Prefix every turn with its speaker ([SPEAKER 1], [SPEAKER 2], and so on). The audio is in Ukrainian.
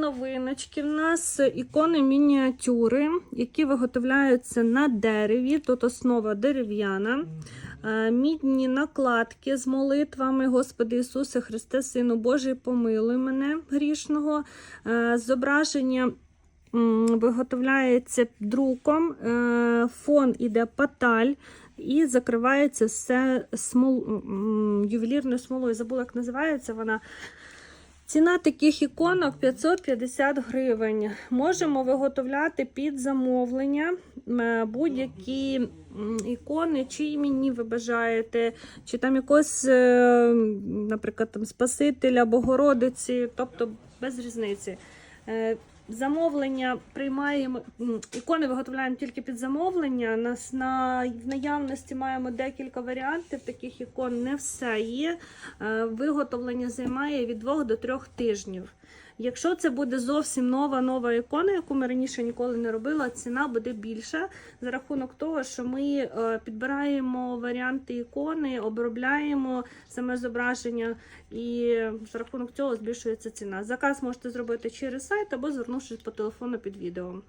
[SPEAKER 1] Новиночки в нас ікони мініатюри, які виготовляються на дереві. Тут основа дерев'яна. Е, Мідні накладки з молитвами Господи Ісусе Христе, Сину Божий, помилуй мене грішного. Е, Зображення виготовляється друком, е, фон іде паталь. І закривається все смол... ювелірною смолою. Забула, як називається вона. Ціна таких іконок 550 гривень. Можемо виготовляти під замовлення е, будь-які ікони, чи імені ви бажаєте, чи там якось, е, наприклад, там Спасителя, Богородиці, тобто без різниці. Замовлення приймаємо, ікони виготовляємо тільки під замовлення. Нас на в наявності маємо декілька варіантів таких ікон. Не все є. Е, Виготовлення займає від 2 до 3 тижнів. Якщо це буде зовсім нова нова ікона, яку ми раніше ніколи не робили, ціна буде більша за рахунок того, що ми е, підбираємо варіанти ікони, обробляємо саме зображення, і за рахунок цього збільшується ціна. Заказ можете зробити через сайт або звернувшись по телефону під відео.